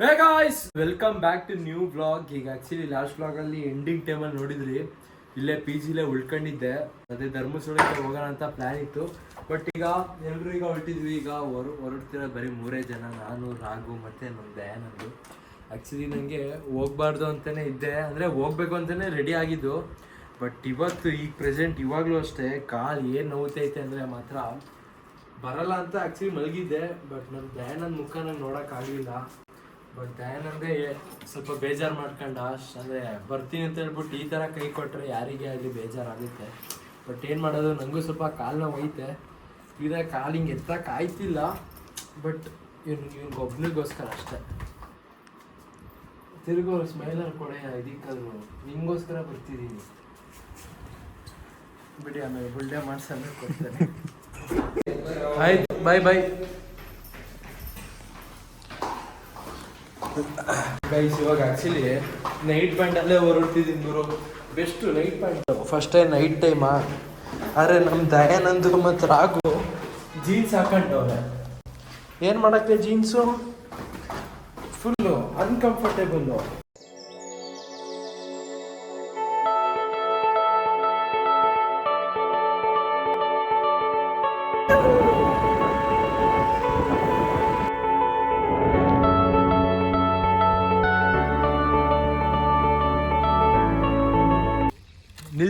Guys welcome back to new blog ಈಗ actually last blog ಅಲ್ಲಿ ending ಟೈಮಲ್ಲಿ ನೋಡಿದ್ರಿ. ಇಲ್ಲೇ ಪಿ ಜಿಲೇ ಉಳ್ಕೊಂಡಿದ್ದೆ. ಅದೇ ಧರ್ಮಸ್ಥಳಕ್ಕೆ ಹೋಗೋಣ ಅಂತ ಪ್ಲ್ಯಾನ್ ಇತ್ತು. ಬಟ್ ಈಗ ಎಲ್ಲರೂ ಈಗ ಹೊರಟಿದ್ವಿ. ಈಗ ಹೊರ, ಹೊರಡ್ತಿರೋ ಬರೀ ಮೂರೇ ಜನ, ನಾನು, ರಾಘು ಮತ್ತೆ ನಮ್ಮ ದಯಾನಂದು. ಆ್ಯಕ್ಚುಲಿ ನನಗೆ ಹೋಗ್ಬಾರ್ದು ಅಂತಲೇ ಇದ್ದೆ. ಅಂದರೆ ಹೋಗ್ಬೇಕು ಅಂತಲೇ ರೆಡಿ ಆಗಿದ್ದು. ಬಟ್ ಇವತ್ತು, ಈಗ ಪ್ರೆಸೆಂಟ್ ಇವಾಗಲೂ ಅಷ್ಟೇ. ಕಾಲು ಏನು ನೋವುತ್ತೈತೆ ಅಂದರೆ ಮಾತ್ರ ಬರಲ್ಲ ಅಂತ ಆ್ಯಕ್ಚುಲಿ ಮಲಗಿದ್ದೆ. ಬಟ್ ನನ್ನ ದಯಾನಂದ್ ಮುಖ ನಂಗೆ ನೋಡೋಕ್ಕಾಗಲಿಲ್ಲ. ಬಟ್ ದಯಾನಂದೇ ಸ್ವಲ್ಪ ಬೇಜಾರು ಮಾಡ್ಕೊಂಡ ಅಂದ್ರೆ ಬರ್ತೀನಿ ಅಂತ ಹೇಳ್ಬಿಟ್ಟು ಈ ಥರ ಕೈ ಕೊಟ್ಟರೆ ಯಾರಿಗೆ ಆಗಲಿ ಬೇಜಾರಾಗುತ್ತೆ. ಬಟ್ ಏನು ಮಾಡೋದು ನನಗೂ ಸ್ವಲ್ಪ ಕಾಲು ನೋವು ಐತೆ ಈಗ ಕಾಲು ಹಿಂಗೆ ಎತ್ತಕ್ಕೆ ಆಯ್ತಿಲ್ಲ. ಬಟ್ ಇವ್ನು, ಇವ್ನಿಗೆ ಒಬ್ನಿಗೋಸ್ಕರ ಅಷ್ಟೇ. ತಿರುಗೋ ಸ್ಮೈಲರ್ ಕೊಡೆ ಇದಕ್ಕಾದ್ರು ನಿಂಗೋಸ್ಕರ ಬರ್ತಿದ್ದೀನಿ ಬಿಡಿ ಆಮೇಲೆ ಬುಲ್ಡೆ ಮಾಡ್ಸಿ ಆಮೇಲೆ ಕೊಡ್ತೇನೆ. ಆಯ್ತು ಬಾಯ್ ಬಾಯ್ ಗೈಸ್ ಇವಾಗ ಆಕ್ಚುಲಿ ನೈಟ್ ಬ್ಯಾಂಡ್ ಅಲ್ಲೇ ಹೊರಡ್ತಿದ್ದೀನಿ ಗುರು best night band first time night ಟೈಮಾ ಅರೆ ನಮ್ಮ ದಯಾನಂದ್ ಮತ್ತು ರಾಘು ಜೀನ್ಸ್ ಹಾಕೊಂಡವ್ರೆ. ಏನು ಮಾಡಕ್ಕೆ ಜೀನ್ಸು ಫುಲ್ಲು ಅನ್ಕಂಫರ್ಟೇಬಲ್ಲು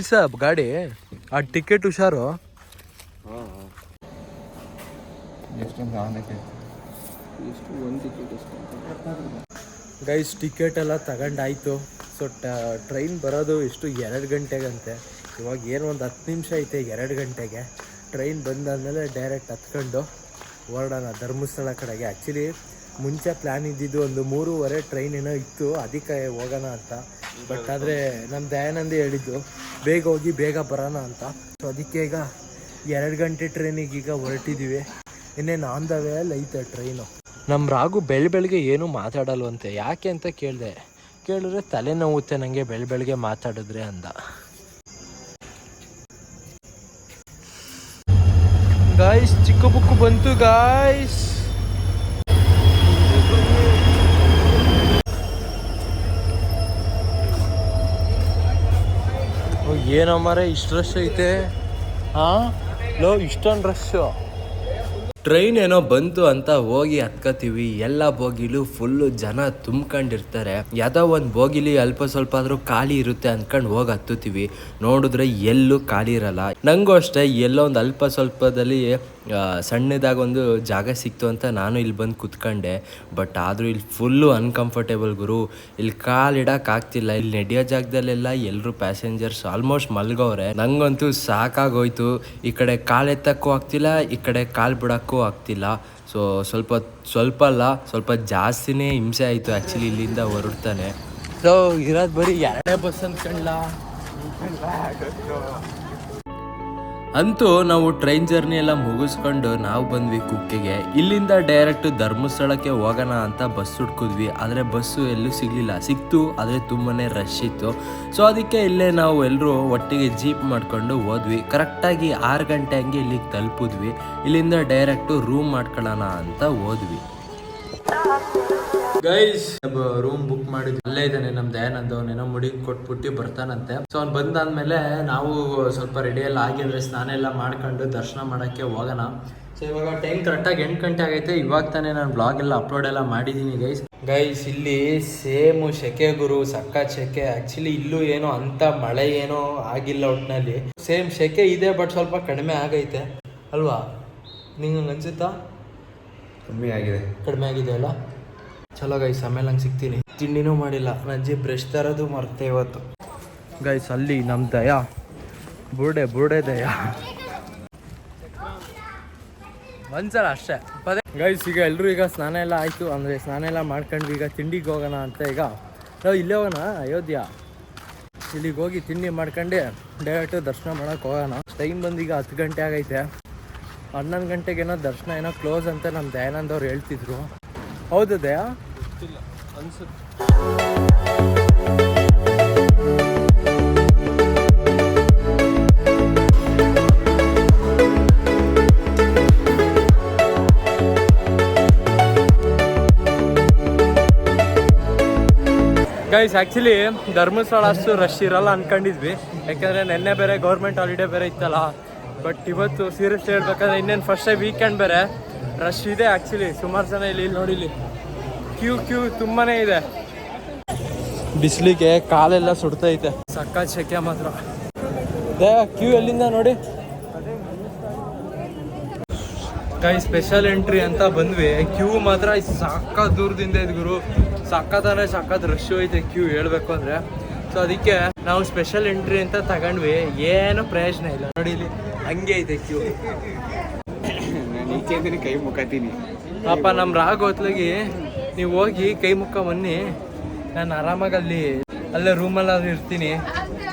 ನಿಲ್ಸ ಗಾಡಿ. ಆ ಟಿಕೆಟ್ ಹುಷಾರು. ಗೈಸ್ ಟಿಕೆಟ್ ಎಲ್ಲ ತಗೊಂಡಾಯ್ತು. ಸೊ ಟ್ರೈನ್ ಬರೋದು ಎಷ್ಟು ಎರಡು ಗಂಟೆಗಂತೆ. ಇವಾಗ ಏನು ಒಂದು ಹತ್ತು ನಿಮಿಷ ಐತೆ ಎರಡು ಗಂಟೆಗೆ. ಟ್ರೈನ್ ಬಂದಾದಮೇಲೆ ಡೈರೆಕ್ಟ್ ಹತ್ಕೊಂಡು ಹೊರಡೋಣ ಧರ್ಮಸ್ಥಳ ಕಡೆಗೆ. ಆ್ಯಕ್ಚುಲಿ ಮುಂಚೆ ಪ್ಲ್ಯಾನ್ ಇದ್ದಿದ್ದು ಒಂದು ಮೂರುವರೆ ಟ್ರೈನ್ ಏನೋ ಇತ್ತು ಅದಕ್ಕೆ ಹೋಗೋಣ ಅಂತ. ಬಟ್ ಆದರೆ ನಮ್ಮ ದಯಾನಂದೇ ಹೇಳಿದ್ದು, ಬೇಗ ಹೋಗಿ ಬೇಗ ಬರೋಣ ಅಂತ. ಸೊ ಅದಕ್ಕೆ ಈಗ ಎರಡು ಗಂಟೆ ಟ್ರೈನಿಗೆ ಈಗ ಹೊರಟಿದ್ದೀವಿ ಇನ್ನೇನು ಆನ್ ದ ವೇ ಅಲ್ಲಿ ಐತೆ ಟ್ರೈನು ನಮ್ಮ ರಾಗು ಬೆಳ ಬೆಳಗ್ಗೆ ಏನೂ ಮಾತಾಡಲ್ವಂತೆ? ಯಾಕೆ ಅಂತ ಕೇಳಿದೆ. ಕೇಳಿದ್ರೆ ತಲೆನೋವುತ್ತೆ ನನಗೆ ಬೆಳ್ ಬೆಳಗ್ಗೆ ಮಾತಾಡಿದ್ರೆ ಅಂದ. ಗಾಯ್ಸ್ ಚಿಕ್ಕ ಬುಕ್ಕು ಬಂತು ಗಾಯ್ಸ್ ಏನೋ ಮರೆ, ಇಷ್ಟು ರಶ್ ಐತೆ. ಹಾ? ಲೋ, ಇಷ್ಟೊಂದು ರಶ್ಶು ಟ್ರೈನ್ ಏನೋ ಬಂತು ಅಂತ ಹೋಗಿ ಹತ್ಕೋತೀವಿ. ಎಲ್ಲ ಬೋಗಿಲು ಫುಲ್ಲು ಜನ ತುಂಬ್ಕೊಂಡಿರ್ತಾರೆ. ಯಾವ್ದೋ ಒಂದು ಬೋಗಿಲಿ ಅಲ್ಪ ಸ್ವಲ್ಪ ಆದ್ರೂ ಖಾಲಿ ಇರುತ್ತೆ ಅಂದ್ಕೊಂಡು ಹೋಗಿ ಹತ್ತುತ್ತೀವಿ. ನೋಡಿದ್ರೆ ಎಲ್ಲೂ ಖಾಲಿ ಇರಲ್ಲ. ನಂಗೂ ಅಷ್ಟೇ, ಎಲ್ಲೋ ಒಂದು ಅಲ್ಪ ಸ್ವಲ್ಪದಲ್ಲಿ ಆ, ಸಣ್ಣದಾಗಿ ಒಂದು ಜಾಗ ಸಿಕ್ತು ಅಂತ ನಾನು ಇಲ್ಲಿ ಬಂದು ಕುತ್ಕೊಂಡೆ. ಬಟ್ ಆದರೂ ಇಲ್ಲಿ ಫುಲ್ಲು ಅನ್ಕಂಫರ್ಟೇಬಲ್ ಗುರು. ಇಲ್ಲಿ ಕಾಲು ಆಗ್ತಿಲ್ಲ. ಇಲ್ಲಿ ನಡೆಯೋ ಜಾಗದಲ್ಲೆಲ್ಲ ಎಲ್ಲರೂ ಪ್ಯಾಸೆಂಜರ್ಸ್ ಆಲ್ಮೋಸ್ಟ್ ಮಲ್ಗವ್ರೆ ನಂಗಂತೂ ಸಾಕಾಗೋಯ್ತು. ಈ ಕಡೆ ಕಾಲು ಎತ್ತಕ್ಕೂ ಆಗ್ತಿಲ್ಲ ಈ ಕಡೆ ಕಾಲು ಬಿಡೋಕ್ಕೂ ಆಗ್ತಿಲ್ಲ. ಸೊ ಸ್ವಲ್ಪ ಸ್ವಲ್ಪ ಅಲ್ಲ ಸ್ವಲ್ಪ ಜಾಸ್ತಿನೇ ಹಿಂಸೆ ಆಯಿತು ಆ್ಯಕ್ಚುಲಿ ಇಲ್ಲಿಂದ ಹೊರಡ್ತಾನೆ. ಸೊ ಇರೋದು ಬರೀ ಎರಡೇ ಬಸ್ ಅಂದ್ಕೊಂಡ್ಲ ಅಂತೂ ನಾವು ಟ್ರೈನ್ ಜರ್ನಿ ಎಲ್ಲ ಮುಗಿಸ್ಕೊಂಡು ನಾವು ಬಂದ್ವಿ ಕುಕ್ಕೆಗೆ. ಇಲ್ಲಿಂದ ಡೈರೆಕ್ಟ್ ಧರ್ಮಸ್ಥಳಕ್ಕೆ ಹೋಗೋಣ ಅಂತ ಬಸ್ ಹುಡ್ಕಿದ್ವಿ. ಆದರೆ ಬಸ್ಸು ಎಲ್ಲೂ ಸಿಗಲಿಲ್ಲ. ಸಿಕ್ತು, ಆದರೆ ತುಂಬಾ ರಶ್ ಇತ್ತು. ಸೊ ಅದಕ್ಕೆ ಇಲ್ಲೇ ನಾವು ಎಲ್ಲರೂ ಒಟ್ಟಿಗೆ ಜೀಪ್ ಮಾಡ್ಕೊಂಡು ಹೋದ್ವಿ. ಕರೆಕ್ಟಾಗಿ ಆರು ಗಂಟೆ ಹಂಗೆ ಇಲ್ಲಿಗೆ ತಲುಪಿದ್ವಿ. ಇಲ್ಲಿಂದ ಡೈರೆಕ್ಟು ರೂಮ್ ಮಾಡ್ಕೊಳ್ಳೋಣ ಅಂತ ಹೋದ್ವಿ. ಗೈಸ್ ರೂಮ್ ಬುಕ್ ಮಾಡಿದ್ವಿ. ಅಲ್ಲೇ ಇದ್ದಾನೆ ನಮ್ ದಯಾನಂದ್. ಅವನೇನೋ ಮುಡಿ ಕೊಟ್ಬಿಟ್ಟು ಬರ್ತಾನಂತೆ. ಸೊ ಅವ್ನು ಬಂದಾದ್ಮೇಲೆ ನಾವು ಸ್ವಲ್ಪ ರೆಡಿ ಎಲ್ಲ ಆಗಿದ್ರೆ ಸ್ನಾನ ಎಲ್ಲ ಮಾಡ್ಕೊಂಡು ದರ್ಶನ ಮಾಡಕ್ಕೆ ಹೋಗೋಣ. ಸೊ ಇವಾಗ ಟೈಮ್ ಕರೆಕ್ಟಾಗಿ ಎಂಟು ಗಂಟೆ ಆಗೈತೆ. ಇವಾಗ ತಾನೇ ನಾನು ಬ್ಲಾಗ್ ಎಲ್ಲ ಅಪ್ಲೋಡ್ ಎಲ್ಲ ಮಾಡಿದ್ದೀನಿ ಗೈಸ್ ಗೈಸ್ ಇಲ್ಲಿ ಸೇಮ್ ಶೆಕೆ ಗುರು ಸಕ್ಕ ಶೆಕೆ. ಆಕ್ಚುಲಿ ಇಲ್ಲೂ ಏನೋ ಅಂತ ಮಳೆ ಏನೋ ಆಗಿಲ್ಲ ಒಟ್ಟಿನಲ್ಲಿ ಸೇಮ್ ಶೆಕೆ ಇದೆ ಬಟ್ ಸ್ವಲ್ಪ ಕಡಿಮೆ ಆಗೈತೆ. ಅಲ್ವಾ? ನಿಂಗೆ ಅನ್ಸುತ್ತಾ? ಕಮ್ಮಿ ಆಗಿದೆ. ಕಡಿಮೆ ಆಗಿದೆ ಅಲ್ಲ? ಚಲೋ ಗೈಸ್ ಆಮೇಲೆ ಹಂಗೆ ಸಿಗ್ತೀನಿ. ತಿಂಡಿನೂ ಮಾಡಿಲ್ಲ ನಜ್ಜಿ ಬ್ರಷ್ ತರೋದು ಮರ್ತೆ ಇವತ್ತು. ಗೈಸ್ ಅಲ್ಲಿ ನಮ್ಮ ದಯಾ. ಬುರ್ಡೆ ಬುರ್ಡೆ ದಯಾ. ಒಂದ್ಸಲ ಅಷ್ಟೇ. ಪದೇ ಗೈಸ್ ಈಗ ಎಲ್ಲರೂ ಈಗ ಸ್ನಾನ ಎಲ್ಲ ಆಯಿತು, ಅಂದರೆ ಸ್ನಾನ ಎಲ್ಲ ಮಾಡ್ಕೊಂಡ್ವಿ, ಈಗ ತಿಂಡಿಗೆ ಹೋಗೋಣ ಅಂತ ಈಗ. ನಾವು ಇಲ್ಲೇ ಹೋಗೋಣ, ಅಯೋಧ್ಯ. ಇಲ್ಲಿಗೆ ಹೋಗಿ ತಿಂಡಿ ಮಾಡ್ಕೊಂಡು ಡೈರೆಕ್ಟ್ ದರ್ಶನ ಮಾಡೋಕೆ ಹೋಗೋಣ. ಟೈಮ್ ಬಂದು ಈಗ ಹತ್ತು ಗಂಟೆ ಆಗೈತೆ. ಹನ್ನೊಂದು ಗಂಟೆಗೇನೋ ದರ್ಶನ ಏನೋ ಕ್ಲೋಸ್ ಅಂತ ನಮ್ಮ ದಯಾನಂದ್ ಅವ್ರು ಹೇಳ್ತಿದ್ರು. ಹೌದು ದಯಾ? ಗೈಸ್ ಆ್ಯಕ್ಚುಲಿ ಧರ್ಮಸ್ಥಳ ಅಷ್ಟು ರಶ್ ಇರಲ್ಲ ಅನ್ಕೊಂಡಿದ್ವಿ. ಯಾಕೆಂದರೆ ನೆನ್ನೆ ಬೇರೆ ಗೌರ್ಮೆಂಟ್ ಹಾಲಿಡೇ ಬೇರೆ ಇತ್ತಲ್ಲ. ಬಟ್ ಇವತ್ತು ಸೀರಿಯಸ್ ಹೇಳ್ಬೇಕಂದ್ರೆ ಇನ್ನೇನು ಫಸ್ಟ್ ವೀಕೆಂಡ್ ಬೇರೆ. ರಶ್ ಇದೆ ಆ್ಯಕ್ಚುಲಿ ಸುಮಾರು ಜನ ಇಲ್ಲಿ ಇಲ್ಲಿ ನೋಡಿಲಿ ಕ್ಯೂ ಕ್ಯೂ ತುಂಬಾನೇ ಇದೆ. ಬಿಸಿಲಿಗೆ ಕಾಲೆಲ್ಲ ಸುಡ್ತೈತೆ. ಸಕ್ಕ ಶೆಕೆ ಮಾತ್ರ. ಕ್ಯೂ ಎಲ್ಲಿಂದ ನೋಡಿ? ಕೈ ಸ್ಪೆಷಲ್ ಎಂಟ್ರಿ ಅಂತ ಬಂದ್ವಿ. ಕ್ಯೂ ಮಾತ್ರ ಸಕ್ಕ ದೂರದಿಂದ ಇದ್ ಗುರು. ಸಕ್ಕತ್ತಾನೆ ಸಕ್ಕತ್ ರಶ್ ಐತೆ ಕ್ಯೂ ಹೇಳ್ಬೇಕು ಅಂದ್ರೆ. ಸೊ ಅದಕ್ಕೆ ನಾವು ಸ್ಪೆಷಲ್ ಎಂಟ್ರಿ ಅಂತ ತಗೊಂಡ್ವಿ. ಏನು ಪ್ರಯೋಜನ ಇಲ್ಲ. ನೋಡಿ ಇಲ್ಲಿ ಹಂಗೆ ಐತೆ ಕ್ಯೂ. ನಾನು ಕೈ ಮುಖತೀನಿ ಪಾಪ ನಮ್ಮ ರಾಗ್ ಹೊತ್ಲಾಗಿ ನೀವು ಹೋಗಿ ಕೈ ಮುಖ ಬನ್ನಿ. ನಾನು ಆರಾಮಾಗಿ ಅಲ್ಲಿ ಅಲ್ಲೇ ರೂಮಲ್ಲಾದ್ರೂ ಇರ್ತೀನಿ.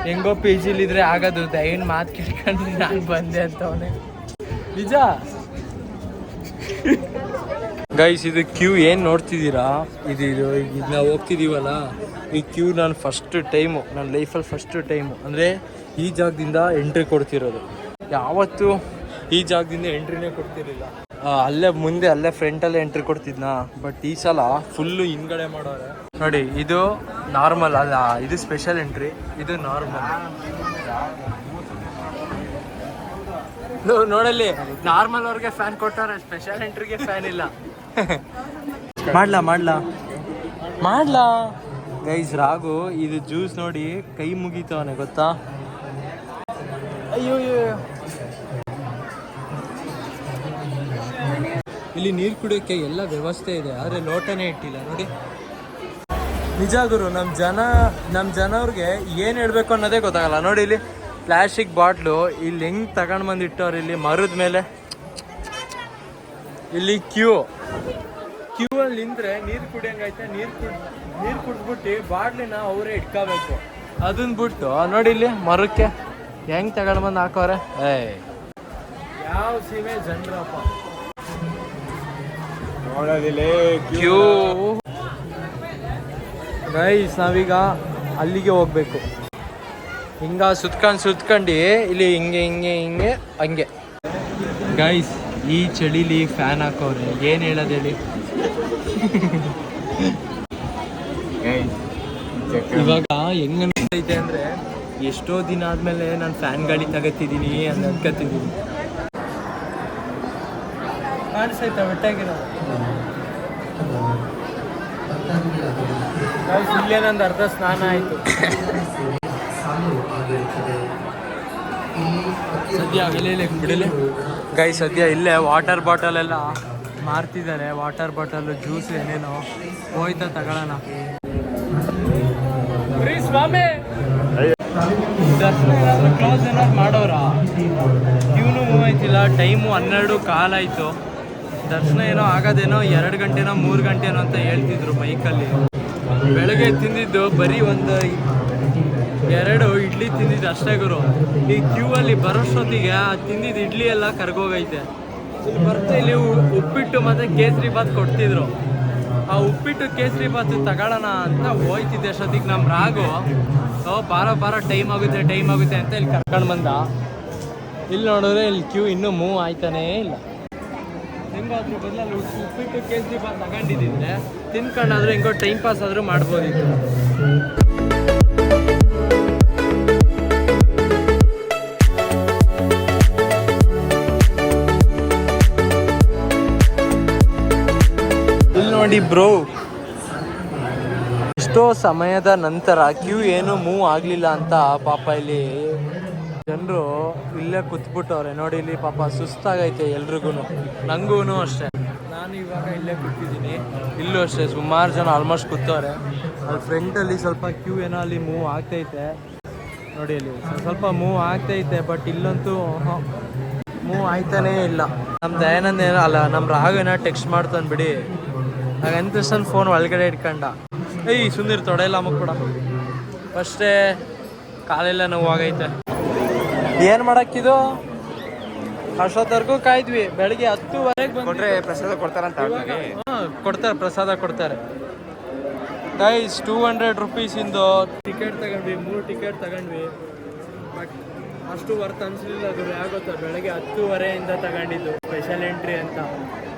ಹೆಂಗೋ ಪಿ ಜಿಲಿದ್ರೆ ಆಗೋದು ದಯನ್ ಮಾತು ಕೇಳ್ಕೊಂಡು ನಾನು ಬಂದೆ ಅಂತವನೆ ನಿಜ? ಗೈಸ್ ಇದು ಕ್ಯೂ ಏನು ನೋಡ್ತಿದ್ದೀರಾ? ಇದು ಇದು ಈಗ ಹೋಗ್ತಿದ್ದೀವಲ್ಲ ಈ ಕ್ಯೂ ನಾನು ಫಸ್ಟ್ ಟೈಮು ನನ್ನ ಲೈಫಲ್ಲಿ ಫಸ್ಟ್ ಟೈಮು ಅಂದರೆ ಈ ಜಾಗದಿಂದ ಎಂಟ್ರಿ ಕೊಡ್ತಿರೋದು. ಯಾವತ್ತೂ ಈ ಜಾಗದಿಂದ ಎಂಟ್ರಿನೇ ಕೊಡ್ತಿರಲಿಲ್ಲ. ಅಲ್ಲೇ ಮುಂದೆ ಅಲ್ಲೇ ಫ್ರಂಟಲ್ಲೇ ಎಂಟ್ರಿ ಕೊಡ್ತಿದ್ನ? ಬಟ್ ಈ ಸಲ ಫುಲ್ಲು ಹಿಂದ್ಗಡೆ ಮಾಡೋರೆ. ನೋಡಿ ಇದು ನಾರ್ಮಲ್ ಅಲ್ಲ ಇದು ಸ್ಪೆಷಲ್ ಎಂಟ್ರಿ ಇದು ನಾರ್ಮಲ್ ನೋಡಲ್ಲಿ ನಾರ್ಮಲ್ ಅವ್ರಿಗೆ ಫ್ಯಾನ್ ಕೊಟ್ಟಾರೆ ಸ್ಪೆಷಲ್ ಎಂಟ್ರಿಗೆ ಫ್ಯಾನ್ ಇಲ್ಲ. ಮಾಡ್ಲಾ ಮಾಡ್ಲಾ? ಮಾಡ್ಲಾ? ಗೈಸ್ ರಾಗು ಇದು ಜ್ಯೂಸ್ ನೋಡಿ ಕೈ ಮುಗೀತವನೆ ಗೊತ್ತಾ? ಅಯ್ಯೋ. ಇಲ್ಲಿ ನೀರು ಕುಡಿಯೋಕ್ಕೆ ಎಲ್ಲ ವ್ಯವಸ್ಥೆ ಇದೆ, ಆದರೆ ಲೋಟನೇ ಇಟ್ಟಿಲ್ಲ. ನೋಡಿ. ನಿಜ ಗುರು ನಮ್ಮ ಜನ ನಮ್ಮ ಜನವ್ರಿಗೆ ಏನು ಹೇಳಬೇಕು ಅನ್ನೋದೇ ಗೊತ್ತಾಗಲ್ಲ. ನೋಡಿ ಇಲ್ಲಿ ಪ್ಲಾಸ್ಟಿಕ್ ಬಾಟ್ಲು ಇಲ್ಲಿ ಹೆಂಗ್ ತಗೊಂಡು ಬಂದು ಇಟ್ಟವ್ರು ಇಲ್ಲಿ ಮರದ ಮೇಲೆ? ಇಲ್ಲಿ ಕ್ಯೂ ಕ್ಯೂ ಅಲ್ಲಿ ನಿಂತರೆ ನೀರು ಕುಡಿಯಂಗೈತೆ ನೀರು ಕುಡ್, ನೀರು ಕುಡಿದ್ಬಿಟ್ಟು ಬಾಟ್ಲಿನ ಅವರೇ ಇಟ್ಕೋಬೇಕು. ಅದನ್ನ ಬಿಟ್ಟು, ನೋಡಿ ಇಲ್ಲಿ ಮರಕ್ಕೆ ಹೆಂಗೆ ತಗೊಂಡು ಬಂದು ಹಾಕೋರೆ? ಏಯ್. ಯಾವ ಸೀಮೆ ಜನರಪ್ಪ? ಕ್ಯೂ. ಗೈಸ್ ನಾವೀಗ ಅಲ್ಲಿಗೆ ಹೋಗ್ಬೇಕು. ಹಿಂಗ ಸುತ್ಕೊಂಡು ಸುತ್ಕೊಂಡು ಇಲ್ಲಿ ಹಿಂಗೆ ಹಿಂಗೆ ಹಿಂಗೆ ಹಂಗೆ. ಗೈಸ್ ಈ ಚಳಿಲಿ ಫ್ಯಾನ್ ಹಾಕೋರು. ಏನು ಹೇಳೋದು ಹೇಳಿ? ಇವಾಗ ಹೆಂಗ್ ಅನ್ಸೈತೆ ಅಂದ್ರೆ ಎಷ್ಟೋ ದಿನ ಆದ್ಮೇಲೆ ನಾನು ಫ್ಯಾನ್ ಗಾಡಿ ತಗತ್ತಿದ್ದೀನಿ ಅಂತ ಅನ್ಕೋತಿದ್ದೀನಿ ಕಾಣಿಸ್ತಾ ಒಟ್ಟಾಗಿರೋ ಇಲ್ಲೇ ನಂದು ಅರ್ಧ ಸ್ನಾನ ಆಯ್ತು. ಸದ್ಯ ಇಲ್ಲೇ ಬಿಡಲೆ. ಗೈ ಸದ್ಯ ಇಲ್ಲೇ ವಾಟರ್ ಬಾಟಲ್ ಎಲ್ಲ ಮಾರ್ತಿದ್ದಾರೆ. ವಾಟರ್ ಬಾಟಲ್ ಜ್ಯೂಸ್ ಏನೇನೋ ಹೋಯ್ತಾ ತಗೊಳ್ಳೋಣ. ಸ್ವಾಮಿ. ದರ್ಶನ ಕ್ಲೋಸ್ ಏನಾದ್ರು ಮಾಡೋರ? ಇವನು ಮೂವ್ ಆಯ್ತಿಲ್ಲ. ಟೈಮು ಹನ್ನೆರಡು ಆಯ್ತು. ದರ್ಶನ ಏನೋ ಆಗೋದೇನೋ ಎರಡು ಗಂಟೆನೋ ಮೂರು ಗಂಟೆನೋ ಅಂತ ಹೇಳ್ತಿದ್ರು ಬೈಕಲ್ಲಿ ಬೆಳಗ್ಗೆ ತಿಂದಿದ್ದು ಬರೀ ಒಂದು ಎರಡು ಇಡ್ಲಿ ತಿಂದಿದ್ದು ಅಷ್ಟೇ ಗುರು. ಈ ಕ್ಯೂ ಅಲ್ಲಿ ಬರೋಷ್ಟೊತ್ತಿಗೆ ಆ ತಿಂದಿದ್ದು ಇಡ್ಲಿ ಎಲ್ಲ ಕರ್ಗೋಗೈತೆ. ಬರ್ತಾ ಇಲ್ಲಿ ಉಪ್ಪಿಟ್ಟು ಮತ್ತೆ ಕೇಸರಿ ಬಾತ್ ಕೊಡ್ತಿದ್ರು. ಆ ಉಪ್ಪಿಟ್ಟು ಕೇಸರಿ ಬಾತ್ ತಗೊಳ್ಳೋಣ ಅಂತ ಹೋಯ್ತಿದ್ದೆ ಅಷ್ಟೊತ್ತಿಗೆ ನಮ್ಮ ರಾಗು ಓ, ಬಾರೋ ಬಾರೋ ಟೈಮ್ ಆಗುತ್ತೆ ಟೈಮ್ ಆಗುತ್ತೆ ಅಂತ ಇಲ್ಲಿ ಕರ್ಕೊಂಡು ಬಂದ. ಇಲ್ಲಿ ನೋಡಿದ್ರೆ ಇಲ್ಲಿ ಕ್ಯೂ ಇನ್ನೂ ಮೂವ್ ಆಯ್ತಾನೇ ಇಲ್ಲ. ನಿಮ್ಗೆ ಅದ್ರ ಬದಲಲ್ಲಿ ಉಪ್ಪಿಟ್ಟು ಕೇಸರಿ ಬಾತ್ ತಗೊಂಡಿದ್ದಿದ್ರೆ ತಿನ್ಕೊಂಡಾದ್ರೆ ಹೆಂಗೋ ಟೈಮ್ ಪಾಸ್ ಆದರೂ ಮಾಡ್ಬೋದಿತ್ತು. ಇಲ್ಲಿ ನೋಡಿ ಬ್ರೋ. ಎಷ್ಟೋ ಸಮಯದ ನಂತರ ಕ್ಯೂ ಏನು ಮೂವ್ ಆಗಲಿಲ್ಲ ಅಂತ ಪಾಪ ಇಲ್ಲಿ ಜನರು ಇಲ್ಲೇ ಕುತ್ಬಿಟ್ಟವ್ರೆ. ನೋಡಿ ಇಲ್ಲಿ ಪಾಪ ಸುಸ್ತಾಗೈತೆ ಎಲ್ರಿಗೂ ನನಗೂ ಅಷ್ಟೇ. ನಾನು ಇವಾಗ ಇಲ್ಲೇ ಕೂತಿದ್ದೀನಿ. ಇಲ್ಲೂ ಅಷ್ಟೇ, ಸುಮಾರು ಜನ ಆಲ್ಮೋಸ್ಟ್ ಕೂತವ್ರೆ. ಅಲ್ಲಿ ಫ್ರಂಟಲ್ಲಿ ಸ್ವಲ್ಪ ಕ್ಯೂ ಏನೋ ಅಲ್ಲಿ ಮೂವ್ ಆಗ್ತೈತೆ. ನೋಡಿ ಅಲ್ಲಿ, ಸ್ವಲ್ಪ ಮೂವ್ ಆಗ್ತೈತೆ ಬಟ್ ಇಲ್ಲಂತೂ ಮೂವ್ ಆಯ್ತಾನೇ ಇಲ್ಲ. ನಮ್ಮ ದಯಾನಂದ ಏನೋ, ಅಲ್ಲ ನಮ್ಮ ರಾಘವೇನ ಟೆಕ್ಸ್ಟ್ ಮಾಡ್ತಾನೆ ಬಿಡಿ. ಹಾಗಂತ ತಕ್ಷಣ ಫೋನ್ ಒಳಗಡೆ ಇಟ್ಕೊಂಡ. ಏಯ್, ಸುಂದರ್ ತೊಡೆಯಲ್ಲ ಕೂಡ ಫಸ್ಟೇ ಕಾಲೆಲ್ಲ ನೋವಾಗೈತೆ. ಏನು ಮಾಡಕ್ಕಿದು? ಅಷ್ಟೊತ್ತವರೆಗೂ ಕಾಯ್ದ್ವಿ. ಬೆಳಿಗ್ಗೆ ಹತ್ತುವರೆಗೆ ಬಂದ್ರೆ ಪ್ರಸಾದ ಕೊಡ್ತಾರಂತ ಕೊಡ್ತಾರೆ ಪ್ರಸಾದ ಕೊಡ್ತಾರೆ. ಗೈಸ್ ಟೂ ಹಂಡ್ರೆಡ್ ರುಪೀಸಿಂದು ಟಿಕೆಟ್ ತಗೊಂಡ್ವಿ ಮೂರು ಟಿಕೆಟ್ ತಗೊಂಡ್ವಿ. ಬಟ್ ಅಷ್ಟು ವರ್ತ್ ಅನಿಸ್ಲಿಲ್ಲ ಅದು ಯಾಗೊತ್ತಾ ಬೆಳಗ್ಗೆ ಹತ್ತುವರೆಯಿಂದ ತಗೊಂಡಿದ್ದು ಸ್ಪೆಷಲ್ ಎಂಟ್ರಿ ಅಂತ.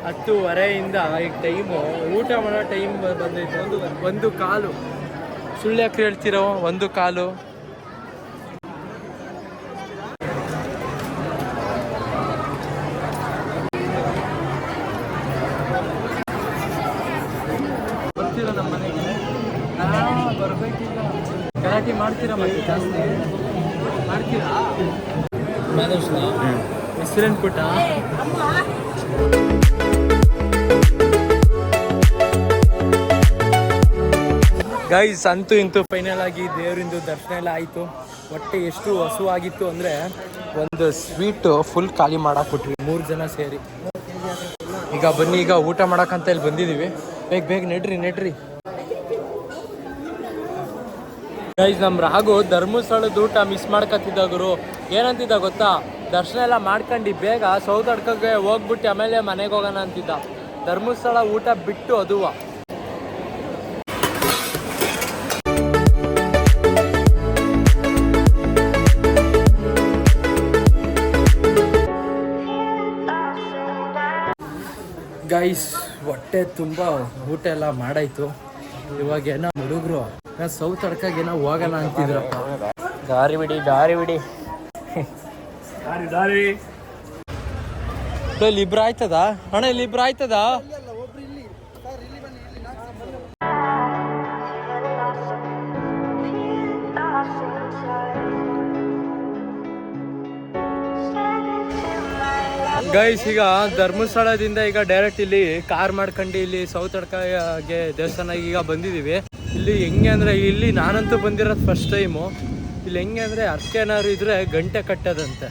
ಹತ್ತುವರೆಯಿಂದ ಈಗ ಟೈಮು ಊಟ ಮಾಡೋ ಟೈಮ್ ಬಂದಿತ್ತು. ಒಂದು ಒಂದು ಕಾಲು. ಸುಳ್ಳು ಯಾಕೆ ಹೇಳ್ತಿರೋ ಒಂದು ಕಾಲು ಬರ್ತೀರಾ ನಮ್ಮ ಮನೆಗೆ ಬರಬೇಕಿಲ್ಲ. ಗಲಾಟೆ ಮಾಡ್ತೀರಾ ಮತ್ತೆ ಜಾಸ್ತಿ? ಮಾಡ್ತೀರಾ? ಮ್ಯಾನೇಜ್ನ ಹೆಸರೇನು ಪುಟ್ಟ? ಗೈಸ್ ಅಂತೂ ಇಂತೂ ಫೈನಲ್ ಆಗಿ ದೇವರಿಂದು ದರ್ಶನ ಎಲ್ಲ ಆಯಿತು. ಹೊಟ್ಟೆ ಎಷ್ಟು ಹಸುವಾಗಿತ್ತು ಅಂದರೆ ಒಂದು ಸ್ವೀಟು ಫುಲ್ ಖಾಲಿ ಮಾಡಾಕ್ಬಿಟ್ವಿ ಮೂರು ಜನ ಸೇರಿ. ಈಗ ಬನ್ನಿ ಈಗ ಊಟ ಮಾಡೋಕ್ಕಂತ ಇಲ್ಲಿ ಬಂದಿದ್ದೀವಿ ಬೇಗ ಬೇಗ ನೆಡ್ರಿ ನೆಡ್ರಿ. ಗೈಸ್ ನಮ್ ರಾಘು ಧರ್ಮಸ್ಥಳದ ಊಟ ಮಿಸ್ ಮಾಡ್ಕೊತಿದ್ದ ಗುರು. ಏನಂತಿದ್ದ ಗೊತ್ತಾ? ದರ್ಶನ ಎಲ್ಲ ಮಾಡ್ಕೊಂಡು, ಬೇಗ ಸೌದಡ್ಕಗೆ ಹೋಗ್ಬಿಟ್ಟು ಆಮೇಲೆ ಮನೆಗೆ ಹೋಗೋಣ ಅಂತಿದ್ದ. ಧರ್ಮಸ್ಥಳ ಊಟ ಬಿಟ್ಟು ಅದುವ? ಗೈಸ್ ಹೊಟ್ಟೆ ತುಂಬ ಊಟ ಎಲ್ಲ ಮಾಡಾಯ್ತು. ಇವಾಗ ಏನೋ ಹುಡುಗರು. ಸೌತ್ ಅಡ್ಕಾಗ ಏನೋ ಹೋಗಲ್ಲ ಅಂತಿದ್ರಪ್ಪ. ದಾರಿ ಬಿಡಿ ದಾರಿ ಬಿಡಿ. ದಾರಿ ದಾರಿ. ಇಲ್ಲಿ ಇಬ್ರು ಆಯ್ತದ? ಅಣ್ಣ ಇಲ್ಲಿ ಇಬ್ರು ಆಯ್ತದ? ಗೈಸ್ ಈಗ ಧರ್ಮಸ್ಥಳದಿಂದ ಈಗ ಡೈರೆಕ್ಟ್ ಇಲ್ಲಿ ಕಾರ್ ಮಾಡ್ಕೊಂಡು ಇಲ್ಲಿ ಸೌತ್ ಅಡ್ಕಾಗೆ ದೇವಸ್ಥಾನ ಈಗ ಬಂದಿದ್ದೀವಿ ಇಲ್ಲಿ ಹೆಂಗೆ ಅಂದ್ರೆ ಇಲ್ಲಿ ನಾನಂತೂ ಬಂದಿರೋದು ಫಸ್ಟ್ ಟೈಮು ಇಲ್ಲಿ ಹೆಂಗೆ ಅಂದ್ರೆ ಅರ್ಕೆ ಏನಾದ್ರು ಇದ್ರೆ ಗಂಟೆ ಕಟ್ಟೋದಂತೆ.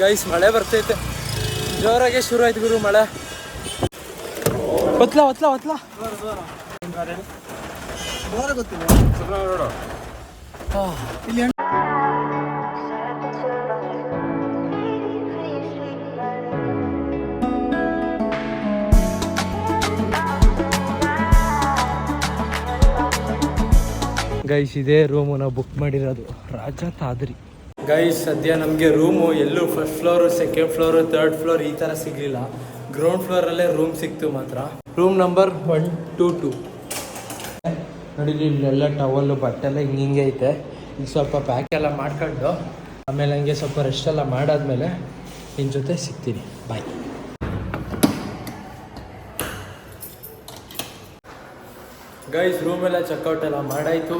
ಗೈಸ್ ಮಳೆ ಬರ್ತೈತೆ. ಜೋರಾಗೆ ಶುರು ಆಯ್ತು ಗುರು ಮಳೆ. ಒತ್ಲಾ ಒತ್ಲಾ ಒತ್ಲಾ. ಗೈಸ್ ಇದೇ ರೂಮು ನಾವು ಬುಕ್ ಮಾಡಿರೋದು ರಾಜ ತಾದ್ರಿ. ಗೈಸ್ ಸದ್ಯ ನಮಗೆ ರೂಮು ಎಲ್ಲೂ first floor second floor third floor ಈ ಥರ ಸಿಗಲಿಲ್ಲ. ಗ್ರೌಂಡ್ ಫ್ಲೋರಲ್ಲೇ ರೂಮ್ ಸಿಕ್ತು ಮಾತ್ರ. Room number one two two ನೋಡಿ ಇಲ್ಲೆಲ್ಲ ಟವಲ್ಲು ಬಟ್ಟೆಲ್ಲ ಹಿಂಗೆ ಹಿಂಗೆ ಐತೆ. ಈಗ ಸ್ವಲ್ಪ ಪ್ಯಾಕ್ ಎಲ್ಲ ಮಾಡ್ಕೊಂಡು ಆಮೇಲೆ ಹಂಗೆ ಸ್ವಲ್ಪ ರೆಸ್ಟ್ ಎಲ್ಲ ಮಾಡಾದ್ಮೇಲೆ ನಿನ್ನ ಜೊತೆ ಸಿಗ್ತೀನಿ. ಬಾಯ್ ಗೈಸ್ ರೂಮ್ ಎಲ್ಲ ಚೆಕ್ಔಟ್ ಎಲ್ಲ ಮಾಡಾಯಿತು.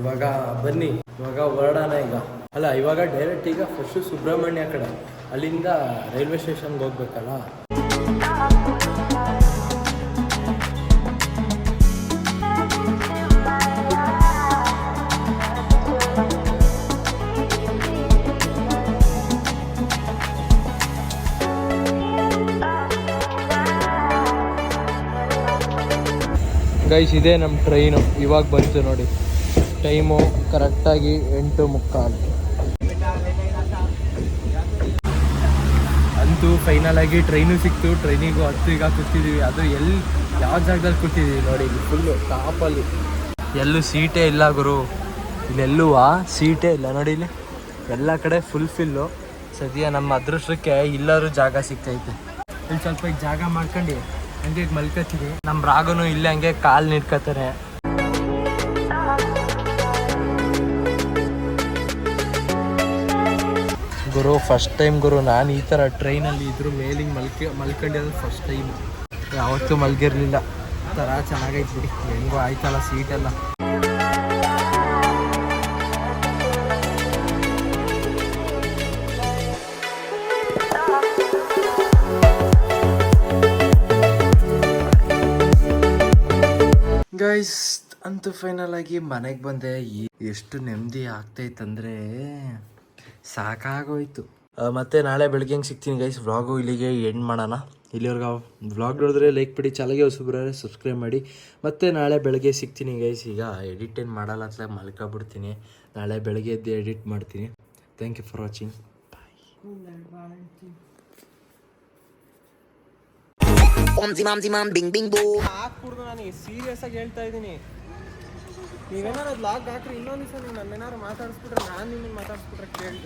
ಇವಾಗ ಬನ್ನಿ. ಇವಾಗ ಹೊರಡೋಣ ಈಗ. ಅಲ್ಲ, ಇವಾಗ ಡೈರೆಕ್ಟ್ ಈಗ ಫಸ್ಟ್ ಸುಬ್ರಹ್ಮಣ್ಯ ಕಡೆ. ಅಲ್ಲಿಂದ ರೈಲ್ವೆ ಸ್ಟೇಷನ್ಗೆ ಹೋಗ್ಬೇಕಲ್ಲ? ಗೈಸ್ ಇದೆ ನಮ್ಮ ಟ್ರೈನು ಇವಾಗ ಬಂತು ನೋಡಿ. ಟೈಮು ಕರೆಕ್ಟಾಗಿ ಎಂಟು ಮುಕ್ಕಾಲು. ಅಂತೂ ಫೈನಲ್ ಆಗಿ ಟ್ರೈನು ಸಿಕ್ತು ಟ್ರೈನಿಗೂ ಹತ್ತು, ಈಗ ಕೂತಿದ್ದೀವಿ ಅದು ಎಲ್ಲಿ ಯಾವ ಜಾಗದಲ್ಲಿ ಕೂತಿದ್ದೀವಿ ನೋಡಿ, ಇಲ್ಲಿ ಫುಲ್ಲು ಟಾಪಲ್ಲಿ ಎಲ್ಲೂ ಸೀಟೇ ಇಲ್ಲ ಗುರು. ಇಲ್ಲೆಲ್ಲೂ ಸೀಟೇ ಇಲ್ಲ ನೋಡಿ ಇಲ್ಲಿ. ಎಲ್ಲ ಕಡೆ ಫುಲ್ ಫಿಲ್ಲು ಸದ್ಯ ನಮ್ಮ ಅದೃಷ್ಟಕ್ಕೆ ಇಲ್ಲಾದ್ರೂ ಜಾಗ ಸಿಗ್ತೈತೆ. ಇಲ್ಲಿ ಸ್ವಲ್ಪ ಜಾಗ ಮಾಡ್ಕೊಂಡು ಹಂಗೆ ಮಲ್ಕೋತೀವಿ ನಮ್ಮ ರಾಗನು ಇಲ್ಲೇ ಹಂಗೆ ಕಾಲು ನಿಡ್ಕತಾರೆ ಗುರು ಫಸ್ಟ್ ಟೈಮ್ ಗುರು, ನಾನು ಈ ಥರ ಟ್ರೈನಲ್ಲಿ ಇದ್ರ ಮೇಲಿಂಗ್ ಮಲ್ಕೆ, ಮಲ್ಕೊಂಡಿರೋದು ಫಸ್ಟ್ ಟೈಮ್ ಯಾವತ್ತೂ ಮಲ್ಗಿರ್ಲಿಲ್ಲ. ಥರ ಚೆನ್ನಾಗೈತೆ ಬಿಡಿ. ಹೆಂಗೋ ಆಯ್ತಲ್ಲ ಸೀಟೆಲ್ಲ ಅಂತೂ ಫೈನಲ್ ಆಗಿ ಮನೆಗೆ ಬಂದೆ. ಎಷ್ಟು ನೆಮ್ಮದಿ ಆಗ್ತೈತಂದ್ರೆ ಸಾಕಾಗೋಯ್ತು. ಮತ್ತೆ ನಾಳೆ ಬೆಳಗ್ಗೆ ಹೆಂಗೆ ಸಿಗ್ತೀನಿ ಗೈಸ್ ವ್ಲಾಗು ಇಲ್ಲಿಗೆ ಎಂಡ್ ಮಾಡೋಣ. ಇಲ್ಲಿವರೆಗೆ ವ್ಲಾಗ್ ನೋಡಿದ್ರೆ ಲೈಕ್ ಬಿಡಿ ಚಾಲಗೆ ಹೊಸಬ್ರೆ ಸಬ್ಸ್ಕ್ರೈಬ್ ಮಾಡಿ. ಮತ್ತೆ ನಾಳೆ ಬೆಳಗ್ಗೆ ಸಿಗ್ತೀನಿ ಗೈಸ್ ಈಗ ಎಡಿಟ್ ಏನು ಮಾಡಲ್ಲ ಅಂತ ಮಲ್ಕೊಬಿಡ್ತೀನಿ. ನಾಳೆ ಬೆಳಗ್ಗೆ ಎದ್ದು ಎಡಿಟ್ ಮಾಡ್ತೀನಿ. Thank you for watching bye ನನಗೆ ಸೀರಿಯಸ್ ಆಗಿ ಹೇಳ್ತಾ ಇದ್ದೀನಿ. ನೀವೇನಾರು ಲಾಕ್ ಹಾಕ್ರಿ ಇನ್ನೊಂದು ಸಲ ನೀವು ನನ್ನೇನಾರು ಮಾತಾಡಿಸ್ಬಿಟ್ರೆ ನಾನು ನಿಮ್ಮನ್ನು ಮಾತಾಡಿಸ್ಬಿಟ್ರೆ ಕೇಳಿ